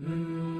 Mm.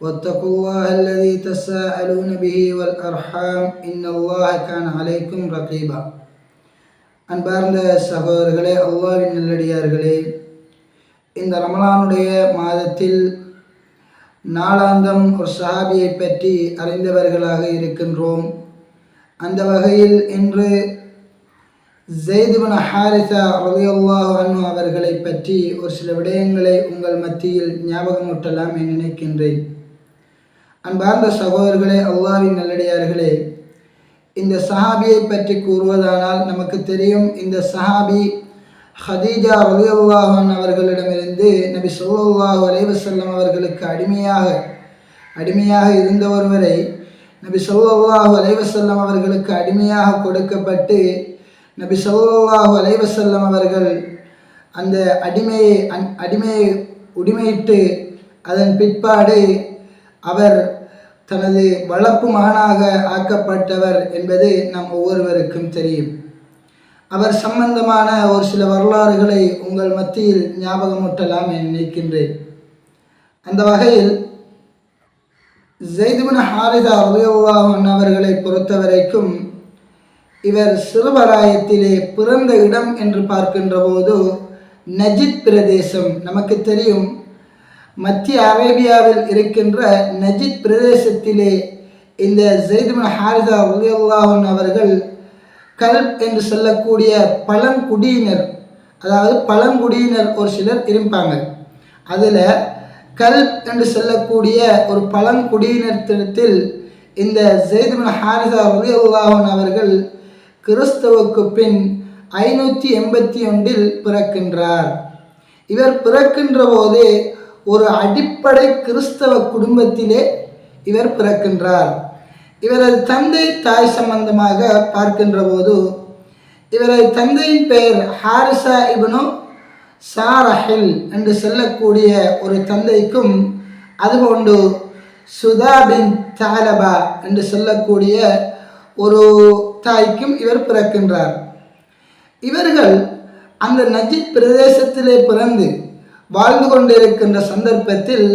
واتقوا الله الذي تساءلون به والأرحام إن الله كان عليكم رقيبا அன்பார்ந்த சகோதரர்களே அல்லாவின் நல்லடியார்களே இந்த ரமலானுடைய மாதத்தில் நாளாந்தம் ஒரு சஹாபியை பற்றி அறிந்தவர்களாக இருக்கின்றோம் அந்த வகையில் இன்று ஜெய்துபின் ஹாரிசா ரலியல்லாஹு அன்ஹு அவர்களை பற்றி ஒரு சில விடயங்களை உங்கள் மத்தியில் ஞாபகமூட்டலாம் என நினைக்கின்றேன் அன்பார்ந்த சகோதரர்களே அல்லாவின் நல்லடியார்களே இந்த சஹாபியை பற்றி கூறுவதானால் நமக்கு தெரியும் இந்த சஹாபி ஹதீஜா ரலியல்லாஹன் அவர்களிடமிருந்து நபி சொல்லாஹு அலைவசல்லம் அவர்களுக்கு அடிமையாக அடிமையாக இருந்த ஒருவரை நபி சொல்லாஹு அலைவசல்லம் அவர்களுக்கு அடிமையாக கொடுக்கப்பட்டு நபி சொல்லாஹு அலைவசல்லம் அவர்கள் அந்த அடிமையை அன் அடிமையை உரிமையிட்டு அதன் பிற்பாடு அவர் தனது வளர்ப்பு மகனாக ஆக்கப்பட்டவர் என்பது நம் ஒவ்வொருவருக்கும் தெரியும். அவர் சம்பந்தமான ஒரு சில வரலாறுகளை உங்கள் மத்தியில் ஞாபகமூட்டலாம் என நினைக்கின்றேன். அந்த வகையில் ஜெய்துபின் ஹாரிதா உதயவாகன் அவர்களை பொறுத்த வரைக்கும் இவர் சிறுவராயத்திலே பிறந்த இடம் என்று பார்க்கின்ற போது நஜித் பிரதேசம் நமக்கு தெரியும். மத்திய அரேபியாவில் இருக்கின்ற நஜித் பிரதேசத்திலே இந்த ஜெய்துமன் ஹாரிதா உதயல்லாஹன் அவர்கள் கல்ப் என்று சொல்லக்கூடிய பழங்குடியினர் அதாவது பழங்குடியினர் ஒரு சிலர் இருப்பாங்க. அதில் கல்ப் என்று சொல்லக்கூடிய ஒரு பழங்குடியினத்திடத்தில் இந்த ஜெய்துமன் ஹாரிதா உதயல்லாஹன் அவர்கள் கிறிஸ்தவுக்கு பின் ஐநூற்றி எண்பத்தி ஒன்றில் பிறக்கின்றார். இவர் பிறக்கின்ற போது ஒரு அடிப்படை கிறிஸ்தவ குடும்பத்திலே இவர் பிறக்கின்றார். இவரது தந்தை தாய் சம்பந்தமாக பார்க்கின்ற போது இவரது தந்தையின் பெயர் ஹாரிசா இபனு சாரஹில் என்று சொல்லக்கூடிய ஒரு தந்தைக்கும் அதுபோன்று சுதா பின் தாலபா என்று சொல்லக்கூடிய ஒரு தாய்க்கும் இவர் பிறக்கின்றார். இவர்கள் அந்த நஜித் பிரதேசத்திலே பிறந்து வாழ்ந்து கொண்டிருக்கின்ற சந்தர்ப்பத்தில்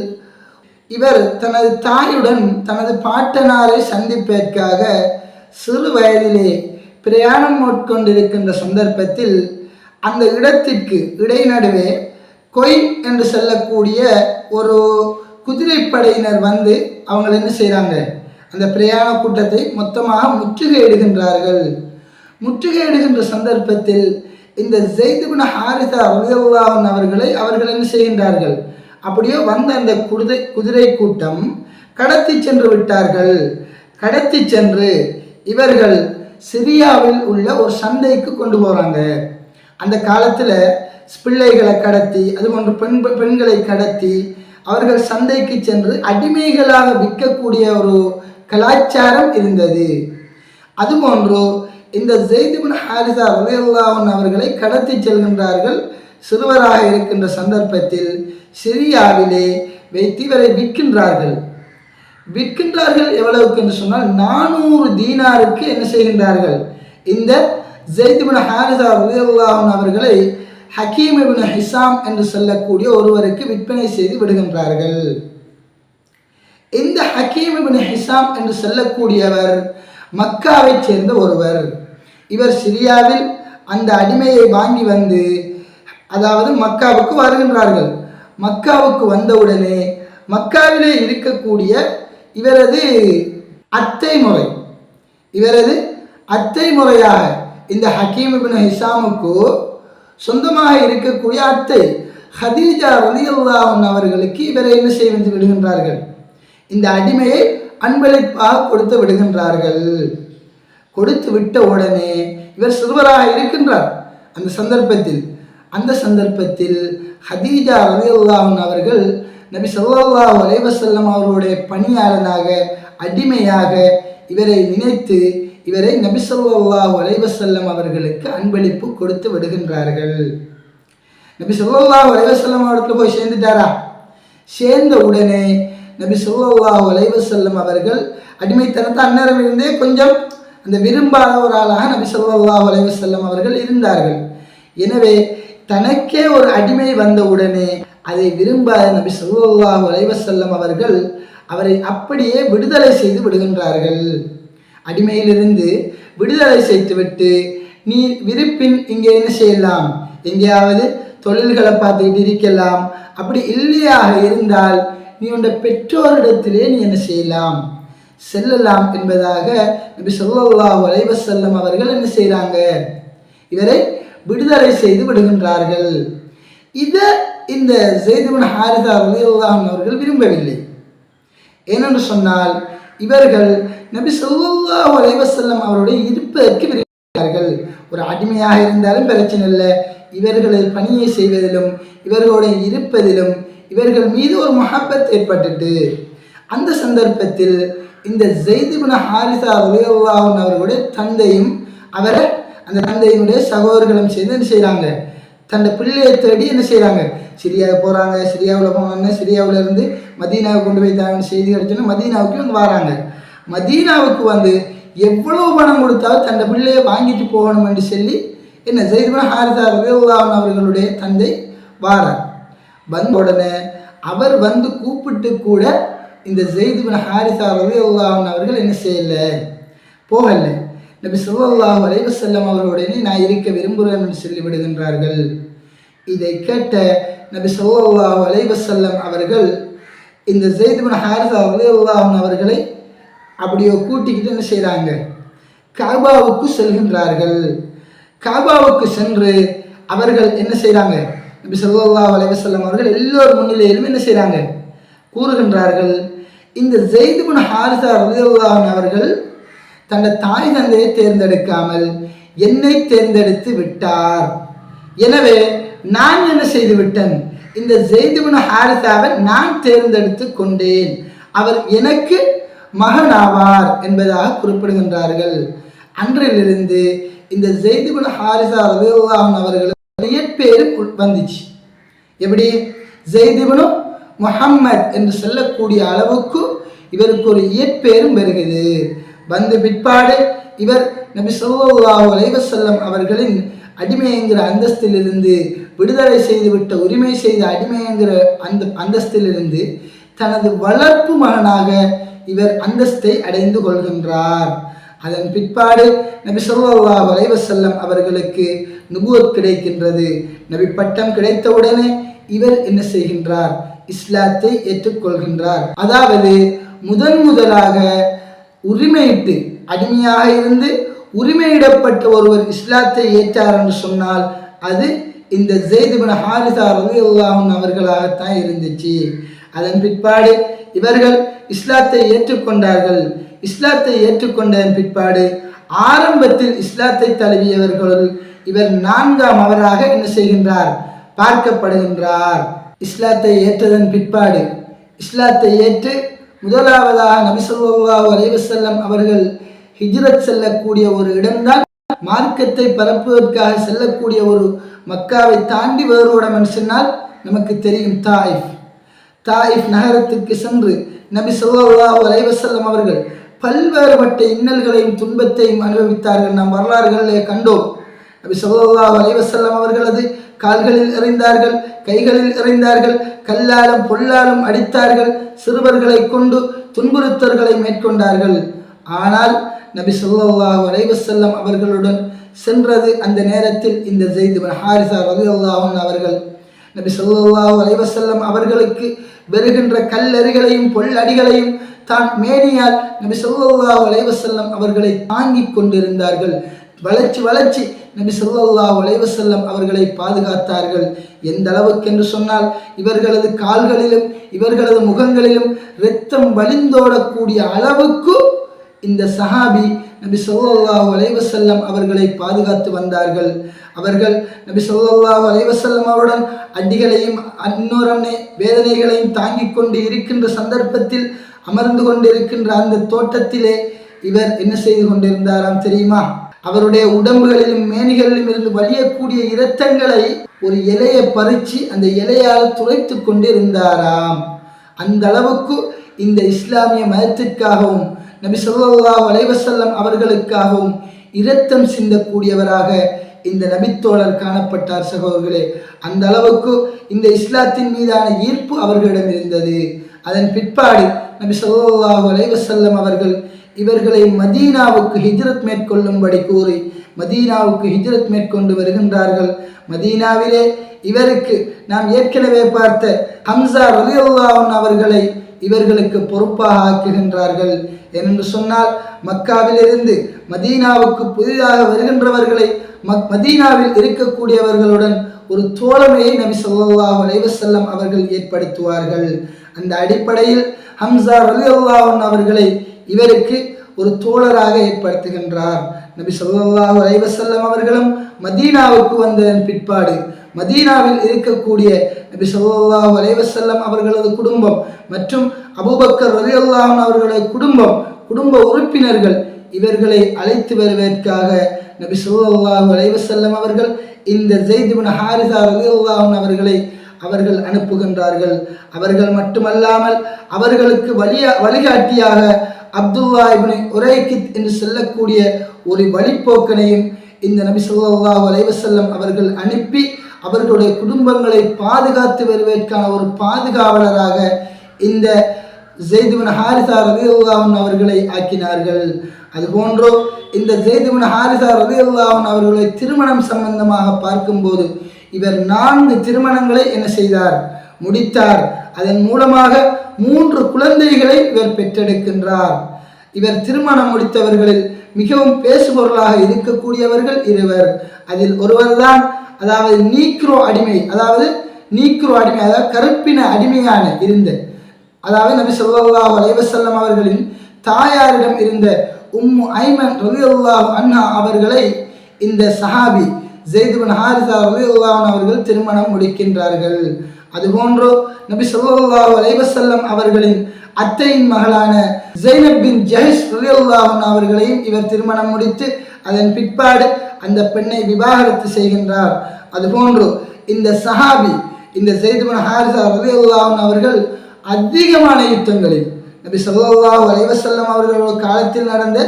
இவர் தனது தாயுடன் தனது பாட்டனாரை சந்திப்பதற்காக சிறு வயதிலே பிரயாணம் மேற்கொண்டிருக்கின்ற சந்தர்ப்பத்தில் அந்த இடத்திற்கு இடைநடுவே கொயின் என்று சொல்லக்கூடிய ஒரு குதிரைப்படையினர் வந்து அவங்க என்ன செய்கிறாங்க அந்த பிரயாண கூட்டத்தை மொத்தமாக முற்றுகையிடுகின்றார்கள் முற்றுகையிடுகின்ற சந்தர்ப்பத்தில் இந்த ஜெய்துபின் ஹாரிதா உதயல்லாவன் அவர்களை அவர்கள் என்ன செய்கின்றார்கள்? அப்படியே வந்த அந்த குதிரை குதிரை கூட்டம் கடத்தி சென்று விட்டார்கள். கடத்தி சென்று இவர்கள் சிரியாவில் உள்ள ஒரு சந்தைக்கு கொண்டு போகிறாங்க அந்த காலத்தில் பிள்ளைகளை கடத்தி அது போன்று பெண் பெண்களை கடத்தி அவர்கள் சந்தைக்கு சென்று அடிமைகளாக விற்கக்கூடிய ஒரு கலாச்சாரம் இருந்தது. அதுபோன்று இந்த ஜெய்திபின் ஹாரிசா உலகல்லாவன் அவர்களை கடத்தி செல்கின்றார்கள். சிறுவராக இருக்கின்ற சந்தர்ப்பத்தில் சிரியாவிலே வைத்து இவரை விற்கின்றார்கள். விற்கின்றார்கள் எவ்வளவுக்கு என்று சொன்னால் நானூறு தீனாருக்கு என்ன செய்கின்றார்கள்? இந்த ஜெய்திபின் ஹாரிசா உலகல்லாவன் அவர்களை ஹக்கீம் இபின் ஹிசாம் என்று சொல்லக்கூடிய ஒருவருக்கு விற்பனை செய்து விடுகின்றார்கள். இந்த ஹக்கீம் இபின் ஹிசாம் என்று சொல்லக்கூடியவர் மக்காவைச் சேர்ந்த ஒருவர். இவர் சிரியாவில் அந்த அடிமையை வாங்கி வந்து அதாவது மக்காவுக்கு வருகின்றார்கள். மக்காவுக்கு வந்தவுடனே மக்காவிலே இருக்கக்கூடிய இவரது அத்தை முறை இவரது அத்தை முறையாக இந்த ஹக்கீம் இபின் ஹிசாமுக்கு சொந்தமாக இருக்கக்கூடிய அத்தை ஹதீஜா ரலியல்லாஹு அவர்களுக்கு இவரை என்ன செய்து விடுகின்றார்கள்? இந்த அடிமையை அன்பளிப்பாக கொடுத்து விடுகின்றார்கள். கொடுத்து விட்ட உடனே இவர் சிறுவராக இருக்கின்றார். அந்த சந்தர்ப்பத்தில் அந்த சந்தர்ப்பத்தில் ஹதீஜா ரலியல்லாஹு அவர்கள் நபி ஸல்லல்லாஹு அலைவசல்லம் அவர்களுடைய பணியாளனாக அடிமையாக இவரை நினைத்து இவரை நபி ஸல்லல்லாஹு அலைவசல்லம் அவர்களுக்கு அன்பளிப்பு கொடுத்து விடுகின்றார்கள். நபி ஸல்லல்லாஹு அலைவசல்லம் வஸல்லம் அவர்கிட்ட போய் சேர்ந்துட்டாரா? சேர்ந்த உடனே நபி ஸல்லல்லாஹு அலைவசல்லம் அவர்கள் அடிமைத்தனத்தை அந்நேரம் இருந்தே கொஞ்சம் அந்த விரும்பாத ஒரு ஆளாக நபி சொல்லா அலைஹி அவர்கள் இருந்தார்கள். எனவே தனக்கே ஒரு அடிமை வந்த உடனே அதை விரும்பாத நபி சொல்லா அலைஹி வஸல்லம் அவர்கள் அவரை அப்படியே விடுதலை செய்து விடுகின்றார்கள். அடிமையிலிருந்து விடுதலை செய்துவிட்டு நீ விருப்பின் இங்கே என்ன செய்யலாம்? எங்கேயாவது தொழில்களை பார்த்துக்கிட்டு இருக்கலாம். அப்படி இல்லையாக இருந்தால் நீ உண்ட பெற்றோரிடத்திலே நீ என்ன செய்யலாம்? செல்லலாம் என்பதாக நபி ஸல்லல்லாஹு வலைவசல்லம் அவர்கள் என்ன செய்கிறாங்க இவரை விடுதலை செய்து விடுகின்றார்கள். இதை இந்த ஜெய்துபின் ஹாரிதா ரலியல்லாஹு அவர்கள் விரும்பவில்லை. ஏனென்று சொன்னால் இவர்கள் நபி சொல்லா வலைவசல்லம் அவருடைய இருப்பதற்கு விரும்புகிறார்கள். ஒரு அடிமையாக இருந்தாலும் பிரச்சனை இல்லை. இவர்களை பணியை செய்வதிலும் இவர்களோட இருப்பதிலும் இவர்கள் மீது ஒரு மகப்பத் ஏற்பட்டுட்டு அந்த சந்தர்ப்பத்தில் இந்த ஜெய்திபுன ஹாரிசா ரலியல்லாஹு அவர்களுடைய தந்தையும் அவரை அந்த தந்தையினுடைய சகோதரர்களும் சேர்ந்து என்ன செய்கிறாங்க தன்னை பிள்ளையை தேடி என்ன செய்கிறாங்க சிரியாவுக்கு போகிறாங்க சிரியாவில் போனோன்னே சிரியாவில் இருந்து மதீனாவுக்கு கொண்டு போய் தாங்கன்னு செய்தி கிடைச்சோன்னா மதீனாவுக்கு இவங்க வராங்க. மதீனாவுக்கு வந்து எவ்வளோ பணம் கொடுத்தாலும் தன்னை பிள்ளையை வாங்கிட்டு போகணும் என்று சொல்லி என்ன? ஜெய்துபின் ஹாரிசா ரலியல்லாஹு அவர்களுடைய தந்தை வாரார். வந்த உடனே அவர் வந்து கூப்பிட்டு கூட இந்த ஜெய்துபின் ஹாரிசா ரலியல்லாஹு அவர்கள் என்ன செய்யலை? போகலை. நபி சொல்லாஹ் அலைவசல்லம் அவர்களுடனே நான் இருக்க விரும்புகிறேன் என்று சொல்லிவிடுகின்றார்கள் இதை கேட்ட நபி சொல்லாஹ் அலைவசல்லம் அவர்கள் இந்த ஜெய்துபின் ஹாரிசா ரலியல்லாஹு அவர்களை அப்படியோ கூட்டிக்கிட்டு என்ன செய்கிறாங்க காபாவுக்கு செல்கின்றார்கள். காபாவுக்கு சென்று அவர்கள் என்ன செய்கிறாங்க நபி ஸல்லல்லாஹு அலைவசல்லம் அவர்கள் எல்லோர் முன்னிலையிலும் என்ன செய்கிறாங்க கூறுகின்றார்கள். இந்த ஜெய்துபின் ஹாரிசா ரலியல்லாஹு அவர்கள் தன்னை தாய் தந்தையை தேர்ந்தெடுக்காமல் என்னை தேர்ந்தெடுத்து விட்டார். எனவே நான் என்ன செய்து விட்டேன்? இந்த ஜெய்துபின் ஹாரிசாவை நான் தேர்ந்தெடுத்து கொண்டேன். அவர் எனக்கு மகனாவார் என்பதாக குறிப்பிடுகின்றார்கள். அன்றிலிருந்து இந்த ஜெய்துபின் ஹாரிசா ரலியல்லாஹு அவர்களுக்கு இயற்பேரு வந்துச்சு. எப்படி? ஜெய்திபனு முஹம்மத் என்று சொல்லக்கூடிய அளவுக்கு இவருக்கு ஒரு இயற்பெயரும் வருகிறது. வந்த பிற்பாடு இவர் நபி ஸல்லல்லாஹு அலைவசல்லம் அவர்களின் அவர்களின் அடிமைங்கிற அந்தஸ்திலிருந்து விடுதலை செய்துவிட்ட உரிமை செய்த அடிமைங்கிற அந்த அந்தஸ்திலிருந்து தனது வளர்ப்பு மகனாக இவர் அந்தஸ்தை அடைந்து கொள்கின்றார். அதன் பிற்பாடு நபி சொல்லா வலைவசல்லம் அவர்களுக்கு நுபுவத் கிடைக்கின்றது. நபி பட்டம் கிடைத்தவுடனே இவர் என்ன செய்கின்றார்? இஸ்லாத்தை ஏற்றுக்கொள்கின்றார். அதாவது முதன் முதலாக உரிமையிட்டு அடிமையாக இருந்து உரிமையிடப்பட்ட ஒருவர் இஸ்லாத்தை ஏற்றார் என்று சொன்னால் அது இந்த ஜெய்துபின் ஹாரிசா ரலியல்லாஹு அவர்களாகத்தான் இருந்துச்சு. அதன் பிற்பாடு இவர்கள் இஸ்லாத்தை ஏற்றுக்கொண்டார்கள். இஸ்லாத்தை ஏற்றுக்கொண்டதன் பிற்பாடு ஆரம்பத்தில் இஸ்லாத்தை தழுவியவர்களுள் இவர் நான்காம் அவராக என்ன செய்கின்றார்? பார்க்கப்படுகின்றார். இஸ்லாத்தை ஏற்றதன் பிற்பாடு. இஸ்லாத்தை ஏற்று முதலாவதாக நபிசல்லா அலைவசல்லம் அவர்கள் ஹிஜ்ரத் செல்லக்கூடிய ஒரு இடம்தான். மார்க்கத்தை பரப்புவதற்காக செல்லக்கூடிய ஒரு மக்காவை தாண்டி வேறு இடம் சொன்னால் நமக்கு தெரியும் தாயிஃப். தாயிஃப் நகரத்துக்கு சென்று நபி சொல்லா அலைவசல்லம் அவர்கள் பல்வேறுபட்ட இன்னல்களையும் துன்பத்தையும் அனுபவித்தார்கள் நாம் வரலாறுகளிலே கண்டோம். நபி ஸல்லல்லாஹு அலைஹி அவர்களது கால்களில் இறைந்தார்கள் கைகளில் இறைந்தார்கள் கல்லாலும் பொல்லாலும் அடித்தார்கள் சிறுவர்களை கொண்டு துன்புறுத்தல்களை மேற்கொண்டார்கள். ஆனால் நபி ஸல்லல்லாஹு அலைஹி அவர்களுடன் சென்றது அந்த நேரத்தில் இந்த ஜெய்து ஹாரிசா ரலியல்லாஹு அவர்கள். நபி ஸல்லல்லாஹு அலைவசல்லம் அவர்களுக்கு வருகின்ற கல்லறிகளையும் பொல்லடிகளையும் தான் மேனியால் நபி ஸல்லல்லாஹு அலைவசல்லம் அவர்களை தாங்கிக் கொண்டிருந்தார்கள். வளர்ச்சி வளர்ச்சி. நபி சொல்லா உலைவசல்லம் அவர்களை பாதுகாத்தார்கள். எந்த அளவுக்கு என்று சொன்னால் இவர்களது கால்களிலும் இவர்களது முகங்களிலும் இரத்தம் வழிந்தோடக்கூடிய அளவுக்கு இந்த சஹாபி நபி ஸல்லல்லாஹு அலைவசல்லம் அவர்களை பாதுகாத்து வந்தார்கள். அவர்கள் நபி ஸல்லல்லாஹு அலைவசல்லம் அவருடன் அடிகளையும் அன்னோரனை வேதனைகளையும் தாங்கிக் கொண்டு இருக்கின்ற சந்தர்ப்பத்தில் அமர்ந்து கொண்டிருக்கின்ற அந்த தோட்டத்திலே இவர் என்ன செய்து கொண்டிருந்தாராம் தெரியுமா? அவருடைய உடம்புகளிலும் மேனிகளிலும் இருந்து வலியக்கூடிய இரத்தங்களை ஒரு இலையை பறித்து அந்த இலையால் துளைத்து கொண்டிருந்தாராம். அந்த அளவுக்கு இந்த இஸ்லாமிய மதத்திற்காகவும் நபி சொல்லா வலைவசல்லம் அவர்களுக்காகவும் இரத்தம் சிந்தக்கூடியவராக இந்த நபித்தோழர் காணப்பட்டார் சகோதரர்களே. அந்த அளவுக்கு இந்த இஸ்லாத்தின் மீதான ஈர்ப்பு அவர்களிடம் இருந்தது. அதன் பிற்பாடு நபி சொல்லா வலைவசல்லம் அவர்கள் இவர்களை மதீனாவுக்கு ஹிஜ்ரத் மேற்கொள்ளும்படி கூறி மதீனாவுக்கு ஹிஜ்ரத் மேற்கொண்டு வருகின்றார்கள். மதீனாவிலே இவருக்கு நாம் ஏற்கனவே பார்த்த ஹம்சா ரலியல்லாஹு அவர்களை இவர்களுக்கு பொறுப்பாக ஆக்குகின்றார்கள். என்று சொன்னால் மக்காவிலிருந்து மதீனாவுக்கு புதிதாக வருகின்றவர்களை மக் மதீனாவில் இருக்கக்கூடியவர்களுடன் ஒரு தோழமையை நபி ஸல்லல்லாஹு அலைவசல்லம் அவர்கள் ஏற்படுத்துவார்கள். அந்த அடிப்படையில் ஹம்சா ரலியல்லாஹு அவர்களை இவருக்கு ஒரு தோழராக ஏற்படுத்துகின்றார். நபி சொல்லாஹு அலைவசல்லம் அவர்களும் மதீனாவுக்கு வந்ததன் பிற்பாடு மதீனாவில் இருக்கக்கூடிய நபி சொல்லா அலைஹி அவர்களது குடும்பம் மற்றும் அபூபக்கர் ரலியல்லாஹு அவர்களது குடும்பம் குடும்ப உறுப்பினர்கள் இவர்களை அழைத்து வருவதற்காக நபி ஸல்லல்லாஹு அலைஹி அவர்கள் இந்த ஜெயித் ஹாரிசா ஹாரிஸா ரலியல்லாஹு அவர்களை அவர்கள் அனுப்புகின்றார்கள். அவர்கள் மட்டுமல்லாமல் அவர்களுக்கு வழியா வழிகாட்டியாக அப்துல்லா இப்னு உரைக்கித் என்று சொல்லக்கூடிய ஒரு வழிப்போக்கனையும் இந்த நபி ஸல்லல்லாஹு அலைஹி அவர்கள் அனுப்பி அவர்களுடைய குடும்பங்களை பாதுகாத்து வருவதற்கான ஒரு பாதுகாவலராக இந்த ஜெய்துவன் ஹாரிசா ரதியுல்லாவன் அவர்களை ஆக்கினார்கள். அதுபோன்றோ இந்த ஜெய்துவன் ஹாரிசா ரதியுல்லாவன் அவர்களை திருமணம் சம்பந்தமாக பார்க்கும்போது இவர் நான்கு திருமணங்களை என்ன செய்தார்? முடித்தார். அதன் மூலமாக மூன்று குழந்தைகளை இவர் பெற்றெடுக்கின்றார். இவர் திருமணம் முடித்தவர்களில் மிகவும் பேசுபொருளாக இருக்கக்கூடியவர்கள் இருவர். அதில் ஒருவர்தான் அதாவது நீக்ரோ அடிமை அதாவது நீக்ரோ அடிமை அதாவது கருப்பின அடிமையான இருந்த. அதாவது நபி சொல்லா அலைவசல்லம் அவர்களின் தாயாரிடம் இருந்த உம்மு ஐமன் ரலியல்லாஹு அண்ணா அவர்களை இந்த சஹாபி ஜெயித் ஹாரிசா ரலியல்லாஹு அவர்கள் திருமணம் முடிக்கின்றார்கள். அதுபோன்று நபி சொல்லா அலைவசல்லம் அவர்களின் அத்தையின் மகளான ஜெய்னப் பின் ஜஹிஷ் ரலியல்லாஹு அவர்களையும் இவர் திருமணம் முடித்து அதன் பிற்பாடு அந்த பெண்ணை விவாகரத்து செய்கின்றார். அதுபோன்று இந்த சஹாபி இந்த ஜெயித் ஹாரிசா ரலியல்லாஹு அவர்கள் அதிகமான யுத்தங்களில் நபி ஸல்லல்லாஹு வலைவசல்லம் அவர்களோட காலத்தில் நடந்த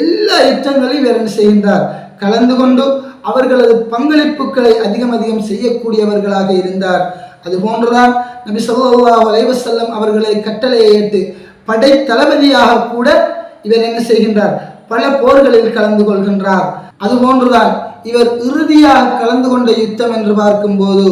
எல்லா யுத்தங்களையும் இவர் என்ன செய்கின்றார். கலந்து கொண்டு அவர்களது பங்களிப்புகளை அதிகம் அதிகம் செய்யக்கூடியவர்களாக இருந்தார். அது போன்றுதான் நபி ஸல்லல்லாஹு அலைஹி அவர்களை கட்டளையை ஏற்று படை தளபதியாக கூட இவர் என்ன செய்கின்றார்? பல போர்களில் கலந்து கொள்கின்றார். அது போன்றுதான் இவர் இறுதியாக கலந்து கொண்ட யுத்தம் என்று பார்க்கும்போது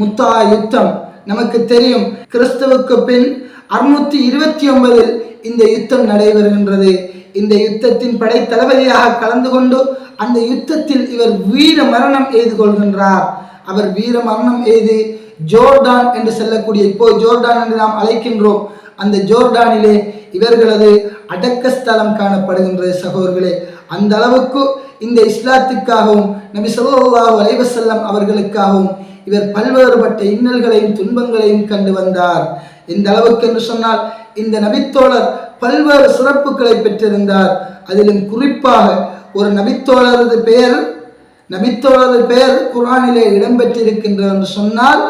முத்தா யுத்தம். நமக்கு தெரியும் கிறிஸ்துவுக்கு பின் அறுநூத்தி இருபத்தி ஒன்பதில் இந்த யுத்தம் நடைபெறுகின்றது. இந்த யுத்தத்தின் படை தளபதியாக கலந்து கொண்டு அந்த யுத்தத்தில் இவர் வீர மரணம் எய்து கொள்கின்றார். அவர் வீர மரணம் எய்து ஜோர்டான் என்று சொல்லக்கூடிய இப்போ ஜோர்டான் என்று நாம் அழைக்கின்றோம். அந்த ஜோர்டானிலே இவர்களது அடக்க ஸ்தலம் காணப்படுகின்றது சகோதரர்களே அந்த அளவுக்கு இந்த இஸ்லாத்துக்காகவும் நபி ஸல்லல்லாஹு அலைஹி அவர்களுக்காகவும் இவர் பல்வேறுபட்ட இன்னல்களையும் துன்பங்களையும் கண்டு வந்தார். இந்த அளவுக்கு என்று சொன்னால் இந்த நபித்தோழர் பல்வேறு சிறப்புகளை பெற்றிருந்தார். அதிலும் குறிப்பாக ஒரு நபித்தோழரது பெயர் நபித்தோழரது பெயர் குரானிலே இடம்பெற்றிருக்கின்றது என்று சொன்னால்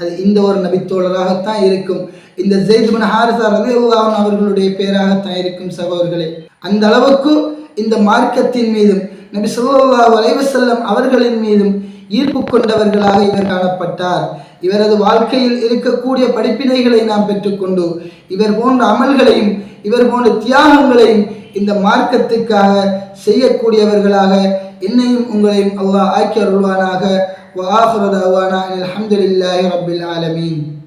அது இந்த ஒரு நபித்தோழராகத்தான் இருக்கும். இந்த ஜெயித் பின் ஹாரிசா ரலியல்லாஹு அவர்களுடைய பெயராகத்தான் இருக்கும் சகோதரர்களே அந்த அளவுக்கு இந்த மார்க்கத்தின் மீதும் நபி ஸல்லல்லாஹு அலைஹி வஸல்லம் அவர்களின் மீதும் ஈர்ப்பு கொண்டவர்களாக இவர் காணப்பட்டார் இவரது வாழ்க்கையில் இருக்கக்கூடிய படிப்பினைகளை நாம் பெற்றுக்கொண்டு இவர் போன்ற அமல்களையும் இவர் போன்ற தியாகங்களையும் இந்த மார்க்கத்துக்காக செய்யக்கூடியவர்களாக என்னையும் உங்களையும் அல்லாஹ் ஆக்கி அருள்வானாக وآخر دعوانا أن الحمد لله رب العالمين